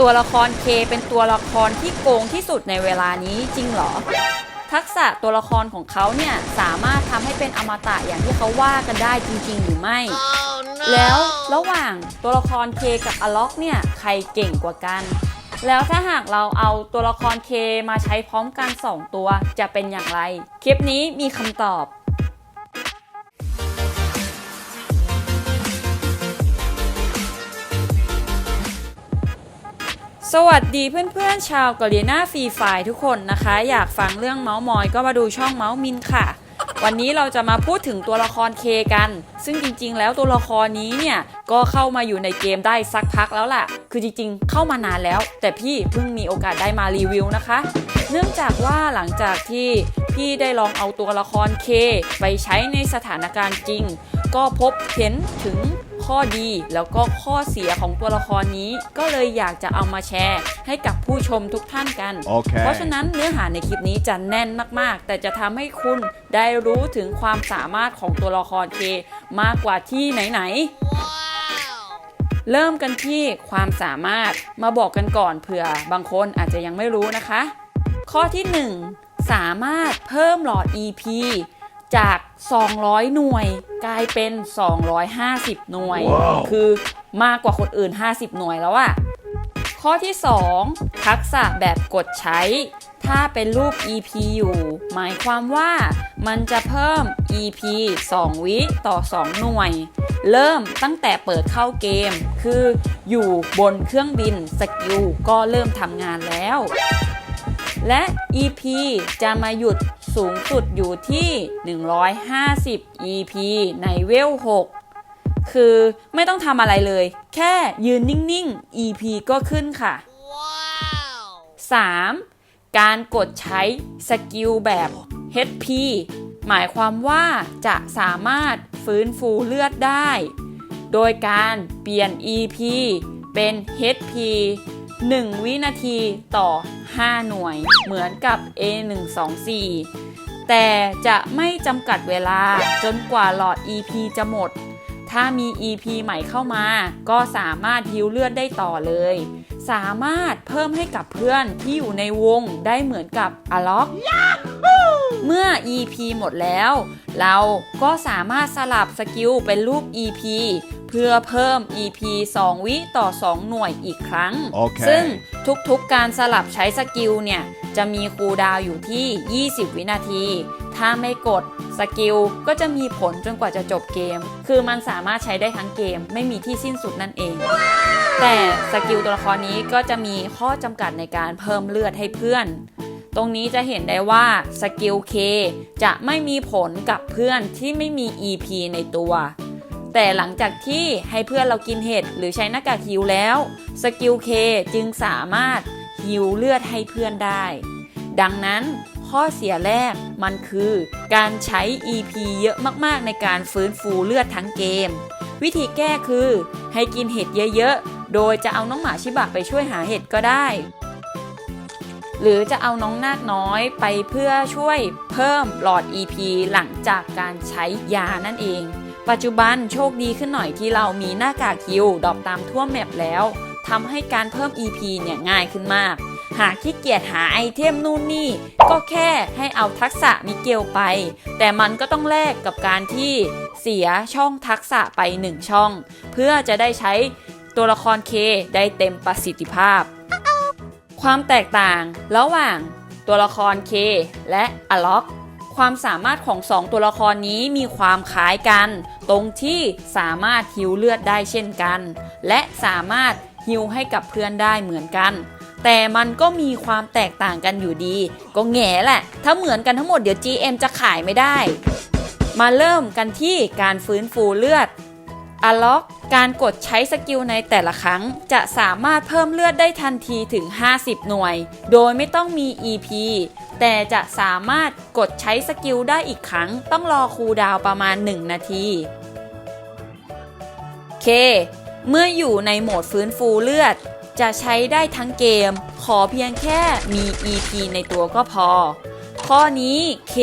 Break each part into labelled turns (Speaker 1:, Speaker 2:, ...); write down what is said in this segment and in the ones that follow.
Speaker 1: ตัวละครเคเป็นตัวละครที่โกงที่สุดในเวลานี้จริงเหรอ ทักษะตัวละครของเขาเนี่ยสามารถทำให้เป็นอมตะอย่างที่เขาว่ากันได้จริง ๆ หรือไม่แล้วระหว่างตัวละครเคกับอล็อกเนี่ยใครเก่งกว่ากัน แล้วถ้าหากเราเอาตัวละครเคมาใช้พร้อมกัน 2 ตัวจะเป็นอย่างไร คลิปนี้มีคำตอบ สวัสดีเพื่อนๆชาวกอลีน่าฟรีไฟทุกคนนะคะ อยากฟังเรื่องเมาส์มอยก็มาดูช่องเมาส์มินค่ะ วันนี้เราจะมาพูดถึงตัวละครเคกัน ซึ่งจริงๆ แล้วตัวละครนี้เนี่ย ก็เข้ามาอยู่ในเกมได้สักพักแล้วล่ะ คือจริงๆ เข้ามานานแล้ว แต่พี่เพิ่งมีโอกาสได้มารีวิวนะคะ เนื่องจากว่าหลังจากที่พี่ได้ลองเอาตัวละครเคไปใช้ในสถานการณ์จริง ก็พบเห็นถึง ข้อดีแล้วก็ข้อเสียของตัวละครนี้ ก็เลยอยากจะเอามาแชร์ให้กับผู้ชมทุกท่านกัน
Speaker 2: โอเค
Speaker 1: เพราะฉะนั้นเนื้อหาในคลิปนี้จะแน่นมากๆ แต่จะทำให้คุณได้รู้ถึงความสามารถของตัวละครเคมากกว่าที่ไหนๆเริ่มกันที่ความสามารถมาบอกกันก่อนเผื่อบางคนอาจจะยังไม่รู้นะคะ ข้อที่ 1 สามารถเพิ่มหลอด EP จาก 200 หน่วยกลายเป็น 250 หน่วย
Speaker 2: ว้าว
Speaker 1: คือมากกว่าคนอื่น 50 หน่วยแล้วอะข้อที่ 2 ทักษะแบบกดใช้ ถ้าเป็นรูป EP อยู่ หมายความว่ามันจะเพิ่ม EP 2 วิต่อ 2 หน่วย เริ่มตั้งแต่เปิดเข้าเกม คืออยู่บนเครื่องบินสกิลก็เริ่มทำงานแล้วและ EP จะมาหยุด สูงสุดอยู่ที่ 150 EP ในเวล 6 คือไม่ต้องทำอะไรเลย แค่ยืนนิ่ง ๆ EP ก็ขึ้นค่ะ 3. การกดใช้สกิลแบบ HP หมายความว่าจะสามารถฟื้นฟูเลือดได้ โดยการเปลี่ยน EP เป็น HP 1 วินาทีต่อ5 หน่วย เหมือนกับ A124 แต่จะไม่จำกัดเวลาจนกว่าหลอด EP จะหมด ถ้ามี EP ใหม่เข้ามา ก็สามารถฮิวเลือดได้ต่อเลย สามารถเพิ่มให้กับเพื่อนที่อยู่ในวงได้เหมือนกับอล็อกเมื่อ EP หมดแล้ว เราก็สามารถสลับสกิลเป็นรูป EP เพื่อเพิ่ม EP 2 วิต่อ 2 หน่วยอีกครั้ง
Speaker 2: โอเค
Speaker 1: ซึ่งทุกๆการสลับใช้สกิลเนี่ย จะมีคูลดาวน์อยู่ที่ 20 วินาที ถ้าไม่กดสกิลก็จะมีผลจนกว่าจะจบเกม คือมันสามารถใช้ได้ทั้งเกม ไม่มีที่สิ้นสุดนั่นเอง แต่สกิลตัวละครนี้ก็จะมีข้อจำกัดในการเพิ่มเลือดให้เพื่อนตรงนี้จะเห็นได้ว่าสกิล K จะไม่มีผลกับเพื่อนที่ไม่มี EP ในตัว แต่หลังจากที่ให้เพื่อนเรากินเห็ดหรือใช้หน้ากากฮิวแล้วสกิล K จึงสามารถฮิวเลือดให้เพื่อนได้ ดังนั้นข้อเสียแรกมันคือการใช้ EP เยอะมากๆ ในการฟื้นฟูเลือดทั้งเกม วิธีแก้คือให้กินเห็ดเยอะๆ โดยจะเอาน้องหมาชิบะไปช่วยหาเห็ดก็ได้ หรือจะเอาน้องนาคน้อยไปเพื่อช่วยเพิ่มหลอด EP หลังจากการใช้ยานั่นเอง ปัจจุบันโชคดีขึ้นหน่อยที่เรามีหน้ากากฮิวดอปตามทั่วแมปแล้วทำให้การเพิ่ม EP เนี่ยง่ายขึ้นมาก หากขี้เกียจหาไอเทมนู่นนี่ ก็แค่ให้เอาทักษะมิเกลไป แต่มันก็ต้องแลกกับการที่เสียช่องทักษะไป 1 ช่อง เพื่อจะได้ใช้ตัวละครเคได้เต็มประสิทธิภาพ ความแตกต่างระหว่างตัวละครเคและอล็อก ความสามารถของ 2 ตัวละครนี้มีความคล้ายกัน ตรงที่สามารถฮิวเลือดได้เช่นกัน และสามารถฮิวให้กับเพื่อนได้เหมือนกัน แต่มันก็มีความแตกต่างกันอยู่ดี ก็แง่แหละ ถ้าเหมือนกันทั้งหมดเดี๋ยว GM จะขายไม่ได้ มาเริ่มกันที่การฟื้นฟูเลือด อล็อกการกดใช้สกิลในแต่ละครั้ง จะสามารถเพิ่มเลือดได้ทันทีถึง 50 หน่วย โดยไม่ต้องมี EP แต่จะสามารถกดใช้สกิลได้อีกครั้ง ต้องรอคูลดาวประมาณ 1 นาทีเค เมื่ออยู่ในโหมดฟื้นฟูเลือด จะใช้ได้ทั้งเกม ขอเพียงแค่มี EP ในตัวก็พอ ข้อนี้เค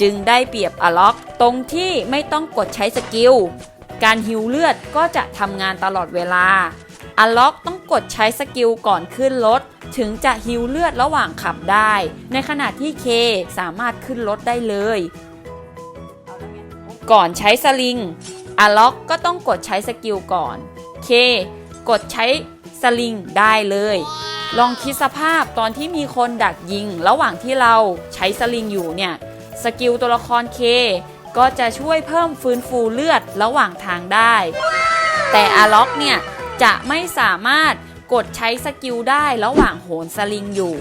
Speaker 1: จึงได้เปรียบอล็อกตรงที่ไม่ต้องกดใช้สกิล การฮิวเลือดก็จะทำงานตลอดเวลา อัลล็อกต้องกดใช้สกิลก่อนขึ้นรถ ถึงจะฮิวเลือดระหว่างขับได้ ในขณะที่เคสามารถขึ้นรถได้เลย ก่อนใช้สลิง อัลล็อกก็ต้องกดใช้สกิลก่อน เค กดใช้สลิงได้เลย ลองคิดสภาพตอนที่มีคนดักยิง ระหว่างที่เราใช้สลิงอยู่เนี่ย สกิลตัวละครเค ก็จะช่วยเพิ่มฟื้นฟูเลือดระหว่างทางได้ แต่อาล็อกเนี่ย จะไม่สามารถกดใช้สกิลได้ระหว่างโหนสลิงอยู่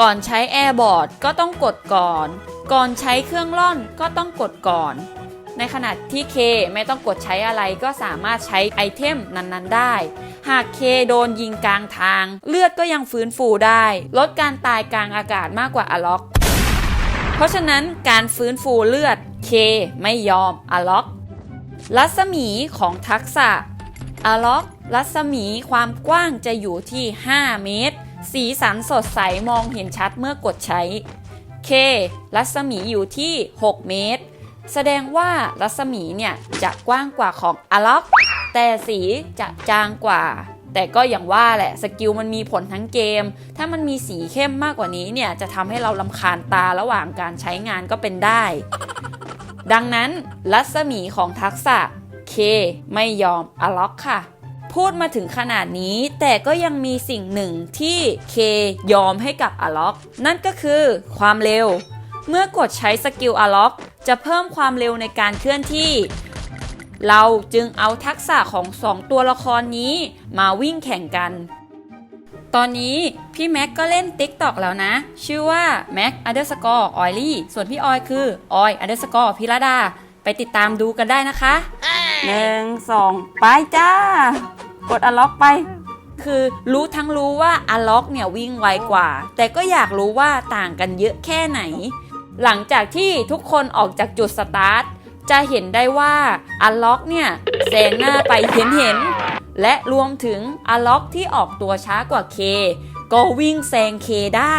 Speaker 1: ก่อนใช้แอร์บอร์ดก็ต้องกดก่อน ก่อนใช้เครื่องล่อนก็ต้องกดก่อน ในขณะที่เคไม่ต้องกดใช้อะไรก็สามารถใช้ไอเทมนั้นๆได้ หากเคโดนยิงกลางทาง เลือดก็ยังฟื้นฟูได้ ลดการตายกลางอากาศมากกว่าอล็อก ราะฉะนั้นการฟื้นฟูเลือดเคไม่ยอมอล็อก รัศมีของทักษะอล็อกรัศมีความกว้างจะอยู่ที่ 5 เมตร สีสันสดใสมองเห็นชัดเมื่อกดใช้ K รัศมีอยู่ที่ 6 เมตร แสดงว่ารัศมีเนี่ยจะกว้างกว่าของอล็อก แต่สีจะจางกว่า แต่ก็อย่างว่าแหละสกิลมันมีผลทั้งเกม ถ้ามันมีสีเข้มมากกว่านี้เนี่ยจะทำให้เราลำคาญตาระหว่างการใช้งานก็เป็นได้ ดังนั้นรัศมีของทักษะ K ไม่ยอมอล็อกค่ะ พูดมาถึงขนาดนี้ แต่ก็ยังมีสิ่งหนึ่งที่ K ยอมให้กับอล็อก นั่นก็คือความเร็ว เมื่อกดใช้สกิลอล็อกจะเพิ่มความเร็วในการเคลื่อนที่ เราจึงเอาทักษะของสองตัวละครนี้มาวิ่งแข่งกัน ตอนนี้พี่แม็กก็เล่น TikTok แล้วนะ ชื่อว่าแม็ก underscore oily ส่วนพี่ออยคือออย underscore พิรดา ไปติดตามดูกันได้นะคะหนึ่งสองไปจ้ากดอล็อกไป คือรู้ทั้งรู้ว่าอล็อกเนี่ยวิ่งไวกว่า แต่ก็อยากรู้ว่าต่างกันเยอะแค่ไหน หลังจากที่ทุกคนออกจากจุดสตาร์ท จะเห็นได้ว่าอัลล็อกเนี่ยแซงหน้าไปเห็นเห็น และรวมถึงอัลล็อกที่ออกตัวช้ากว่าเคก็วิ่งแซงเคได้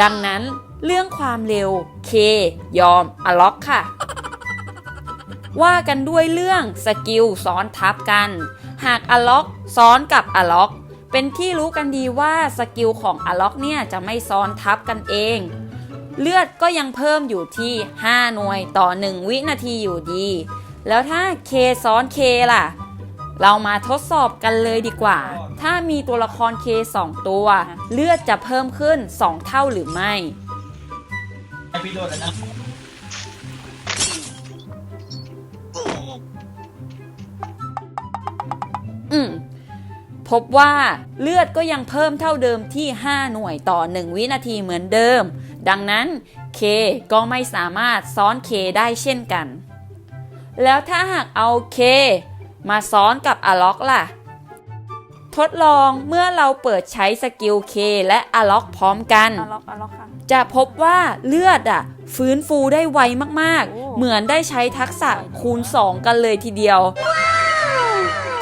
Speaker 1: ดังนั้นเรื่องความเร็วเคยอมอัลล็อกค่ะ ว่ากันด้วยเรื่องสกิลซ้อนทับกัน หากอัลล็อกซ้อนกับอัล็อกเป็นที่รู้กันดีว่าสกิลของอล็อกเนี่ยจะไม่ซ้อนทับกันเอง เลือดก็ยังเพิ่มอยู่ที่ 5 หน่วยต่อ 1 วินาทีอยู่ดี แล้วถ้า k ซ้อน k ล่ะ เรามาทดสอบกันเลยดีกว่า ถ้ามีตัวละคร k 2 ตัว เลือดจะเพิ่มขึ้น 2 เท่าหรือไม่ พบว่าเลือดก็ยังเพิ่มเท่าเดิมที่ 5 หน่วยต่อ 1 วินาทีเหมือนเดิม ดังนั้น K ก็ไม่สามารถซ้อน K ได้เช่นกัน แล้วถ้าหากเอา K มาซ้อนกับอล็อกล่ะ ทดลองเมื่อเราเปิดใช้สกิล K และอล็อกพร้อมกัน
Speaker 3: อล็อกอล็อกค่ะ
Speaker 1: จะพบว่าเลือดอะฟื้นฟูได้ไวมาก
Speaker 3: โอ้
Speaker 1: ๆเหมือนได้ใช้ทักษะคูณ 2 กันเลยทีเดียว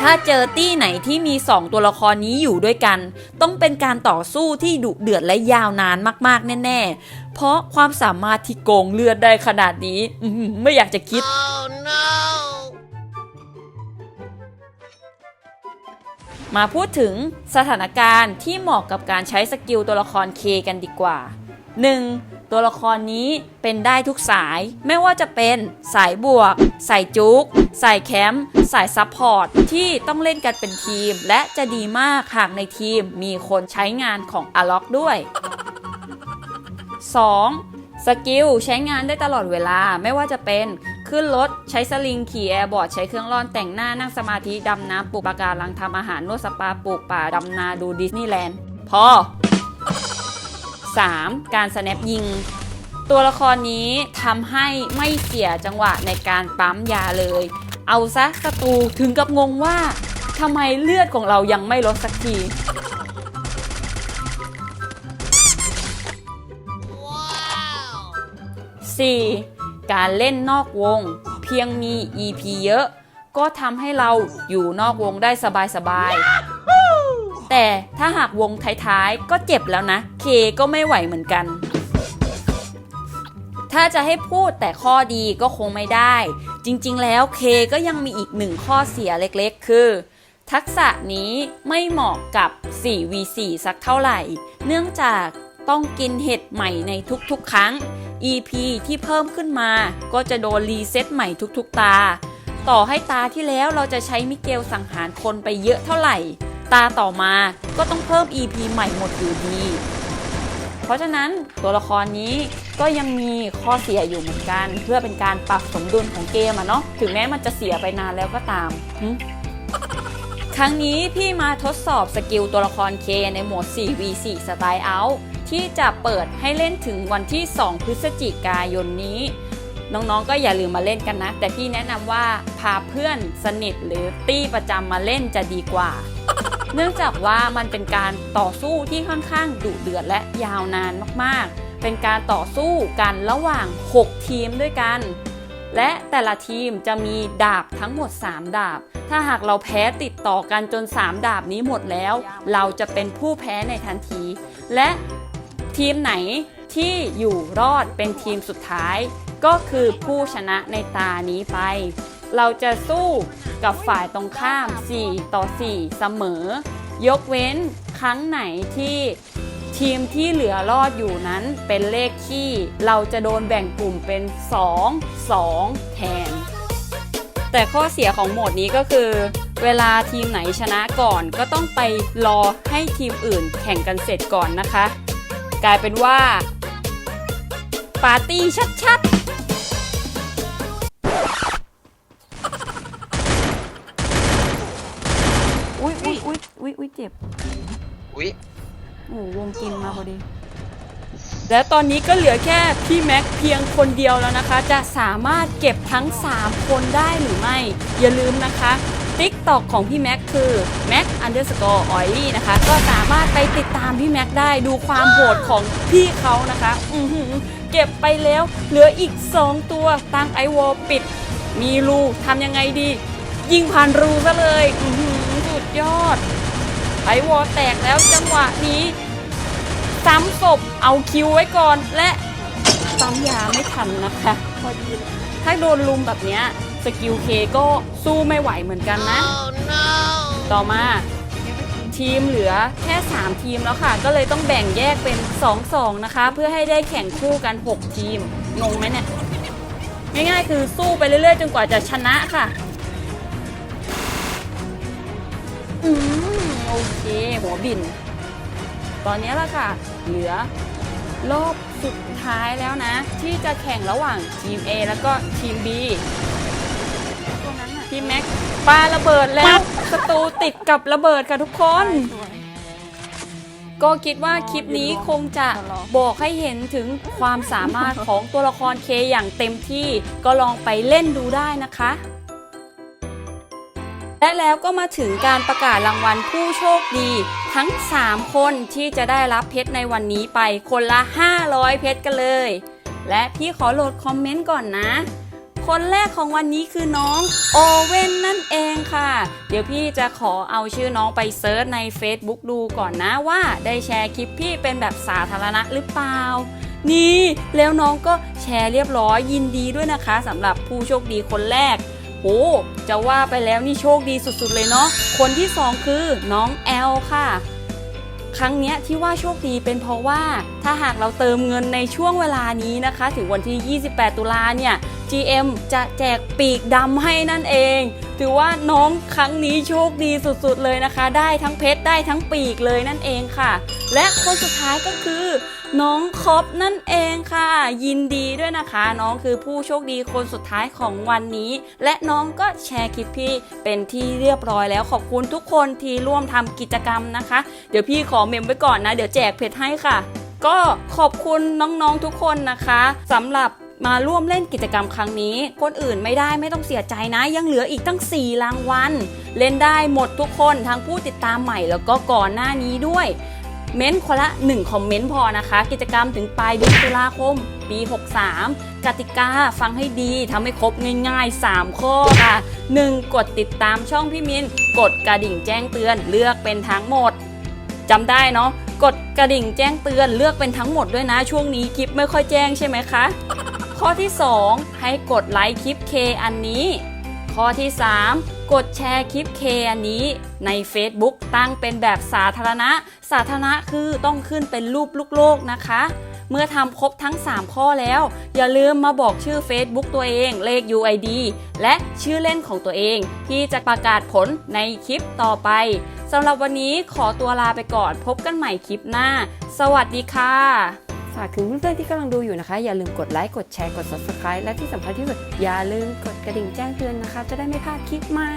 Speaker 1: ถ้าเจอตี้ไหนที่มี 2 ตัวละครนี้อยู่ด้วยกัน ต้องเป็นการต่อสู้ที่ดุเดือดและยาวนานมาก ๆ แน่ ๆ เพราะความสามารถที่โกงเลือดได้ขนาดนี้ไม่อยากจะคิดมาพูดถึงสถานการณ์ที่เหมาะกับการใช้สกิลตัวละคร K กันดีกว่า 1. ตัวละครนี้เป็นได้ทุกสาย ไม่ว่าจะเป็นสายบวก สายจุก สายแคมป์ สายซัพพอร์ตที่ต้องเล่นกันเป็นทีม และจะดีมากหากในทีมมีคนใช้งานของอล็อกด้วย 2. สกิลใช้งานได้ตลอดเวลาไม่ว่าจะเป็นขึ้นรถใช้สลิงขี่แอร์บอร์ดใช้เครื่องร่อนแต่งหน้านั่งสมาธิดำน้ำปลูกปะการังทำอาหารนวดสปาปลูกป่าดำนาดูดิสนีย์แลนด์พอ 3. การสแนปยิง ตัวละครนี้ทำให้ไม่เสียจังหวะในการปั๊มยาเลย เอาซะศัตรูถึงกับงงว่าทำไมเลือดของเรายังไม่ลดสักที 4. การเล่นนอกวง เพียงมี EP เยอะ ก็ทำให้เราอยู่นอกวงได้สบายๆ แต่ถ้าหากวงท้ายๆ ก็เจ็บแล้วนะ เคก็ไม่ไหวเหมือนกัน ถ้าจะให้พูดแต่ข้อดีก็คงไม่ได้ จริงๆ แล้วเคก็ยังมีอีกหนึ่งข้อเสียเล็กๆ คือ ทักษะนี้ไม่เหมาะกับ 4v4 สักเท่าไหร่ เนื่องจากต้องกินเห็ดใหม่ในทุกๆ ครั้ง EP ที่เพิ่มขึ้นมา ก็จะโดนรีเซ็ตใหม่ทุกๆ ตา ต่อให้ตาที่แล้วเราจะใช้มิเกลสังหารคนไปเยอะเท่าไหร่ ตาต่อมาก็ต้องเพิ่ม EP ใหม่หมดอยู่ดี เพราะฉะนั้นตัวละครนี้ก็ยังมีข้อเสียอยู่เหมือนกัน เพื่อเป็นการปรับสมดุลของเกมอะเนาะถึงแม้มันจะเสียไปนานแล้วก็ตาม ครั้งนี้พี่มาทดสอบสกิลตัวละครเคในโหมด 4v4 สไตล์เอาที่จะเปิดให้เล่นถึงวันที่ 2 พฤศจิกายนนี้ น้องๆ ก็อย่าลืมมาเล่นกันนะ แต่พี่แนะนำว่าพาเพื่อนสนิทหรือตี้ประจำมาเล่นจะดีกว่า เนื่องจากว่ามันเป็นการต่อสู้ที่ค่อนข้างดุเดือดและยาวนานมากๆ เป็นการต่อสู้กันระหว่าง 6 ทีมด้วยกัน และแต่ละทีมจะมีดาบทั้งหมด 3 ดาบ ถ้าหากเราแพ้ติดต่อกันจน 3 ดาบนี้หมดแล้ว เราจะเป็นผู้แพ้ในทันที และทีมไหนที่อยู่รอดเป็นทีมสุดท้าย ก็คือผู้ชนะในตานี้ไป เราจะสู้กับฝ่ายตรงข้าม 4 ต่อ 4 เสมอ ยกเว้นครั้งไหนที่ทีมที่เหลือรอดอยู่นั้นเป็นเลขที่เราจะโดนแบ่งกลุ่มเป็น 2 2 แทน แต่ข้อเสียของโหมดนี้ก็คือ เวลาทีมไหนชนะก่อนก็ต้องไปรอให้ทีมอื่นแข่งกันเสร็จก่อนนะคะ กลายเป็นว่า ปาร์ตี้ชัดๆ เจ็บ
Speaker 3: อุ๊ย
Speaker 1: โอ้โหวงกินมาพอดี และตอนนี้ก็เหลือแค่พี่แม็กเพียงคนเดียวแล้วนะคะ จะสามารถเก็บทั้ง 3 คนได้หรือไม่ อย่าลืมนะคะติ๊กตอกของพี่แม็กคือ Mac underscore oily นะคะ ก็สามารถไปติดตามพี่แม็กได้ดูความโหดของพี่เขานะคะ อือหือเก็บไปแล้ว เหลืออีก 2 ตัวตั้งไอวอลปิด มีรูทำยังไงดี ยิงผ่านรูซะเลย อือหือสุดยอด ไอวอลแตกแล้วจังหวะนี้ซ้ำศพเอาคิวไว้ก่อนและซ้ำยาไม่ทันนะคะพอดีถ้าโดนลุมแบบเนี้ยสกิลเคก็สู้ไม่ไหวเหมือนกันนะต่อมาทีมเหลือแค่ 3 ทีมแล้วค่ะ ก็เลยต้องแบ่งแยกเป็น 2-2 นะคะ เพื่อให้ได้แข่งคู่กัน 6 ทีมงงไหมเนี่ยง่ายๆคือสู้ไปเรื่อยๆ จนกว่าจะชนะค่ะ อืม โอเค หัวบิน ตอนนี้ละค่ะ เหลือรอบสุดท้ายแล้วนะ ที่จะแข่งระหว่างทีม A แล้วก็ทีม B ทีมแม็กปาระเบิดแล้วศัตรูติดกับระเบิดค่ะทุกคน ก็คิดว่าคลิปนี้คงจะบอกให้เห็นถึงความสามารถของตัวละครเคอย่างเต็มที่ก็ลองไปเล่นดูได้นะคะ และแล้วก็มาถึงการประกาศรางวัลผู้โชคดี ทั้ง 3 คนที่จะได้รับเพชรในวันนี้ไปคนละ 500 เพชรกันเลย และพี่ขอโหลดคอมเมนต์ก่อนนะ คนแรกของวันนี้คือน้องโอเว่นนั่นเองค่ะ เดี๋ยวพี่จะขอเอาชื่อน้องไปเซิร์ชใน Facebook ดูก่อนนะว่าได้แชร์คลิปพี่เป็นแบบสาธารณะหรือเปล่านี่แล้วน้องก็แชร์เรียบร้อยยินดีด้วยนะคะสำหรับผู้โชคดีคนแรก โอ้จะว่าไปแล้วนี่โชคดีสุดๆเลยเนาะคนที่สองคือน้องแอลค่ะ ครั้งเนี้ยที่ว่าโชคดีเป็นเพราะว่าถ้าหากเราเติมเงินในช่วงเวลานี้นะคะ ถึงวันที่ 28 ตุลาเนี่ย GM จะแจกปีกดำให้นั่นเอง ถือว่าน้องครั้งนี้โชคดีสุดๆเลยนะคะ ได้ทั้งเพชรได้ทั้งปีกเลยนั่นเองค่ะ และคนสุดท้ายก็คือ น้องคอปนั่นเองค่ะ ยินดีด้วยนะคะ น้องคือผู้โชคดีคนสุดท้ายของวันนี้ และน้องก็แชร์คลิปพี่เป็นที่เรียบร้อยแล้วขอบคุณทุกคนที่ร่วมทำกิจกรรมนะคะ เดี๋ยวพี่ขอเมมไว้ก่อนนะ เดี๋ยวแจกเพชรให้ค่ะ ก็ขอบคุณน้องๆทุกคนนะคะสำหรับมาร่วมเล่นกิจกรรมครั้งนี้ คนอื่นไม่ได้ไม่ต้องเสียใจนะ ยังเหลืออีกตั้ง 4 รางวัล เล่นได้หมดทุกคนทั้งผู้ติดตามใหม่แล้วก็ก่อนหน้านี้ด้วย เม้นต์คนละ 1 คอมเมนต์พอนะคะ กิจกรรมถึงปลายเดือนตุลาคม ปี 63 กติกาฟังให้ดีทำให้ครบง่ายๆ 3 ข้อค่ะ 1. กดติดตามช่องพี่มิน กดกระดิ่งแจ้งเตือนเลือกเป็นทั้งหมดจำได้เนาะกดกระดิ่งแจ้งเตือนเลือกเป็นทั้งหมดด้วยนะ ช่วงนี้คลิปไม่ค่อยแจ้งใช่ไหมคะ ข้อที่ 2 ให้กดไลค์คลิป K อันนี้ ข้อที่ 3กดแชร์คลิป K อันนี้ใน Facebook ตั้งเป็นแบบสาธารณะ สาธารณะคือต้องขึ้นเป็นรูปลูกโลกนะคะ เมื่อทำครบทั้ง 3 ข้อแล้ว อย่าลืมมาบอกชื่อ Facebook ตัวเองเลข UID และชื่อเล่นของตัวเอง ที่จะประกาศผลในคลิปต่อไปสำหรับวันนี้ขอตัวลาไปก่อนพบกันใหม่คลิปหน้า สวัสดีค่ะ
Speaker 3: ฝากถึงเพื่อนๆที่กำลังดูอยู่นะคะ อย่าลืมกดไลค์ กดแชร์ กด subscribe และที่สำคัญที่สุดอย่าลืมกดกระดิ่งแจ้งเตือนนะคะ จะได้ไม่พลาดคลิปใหม่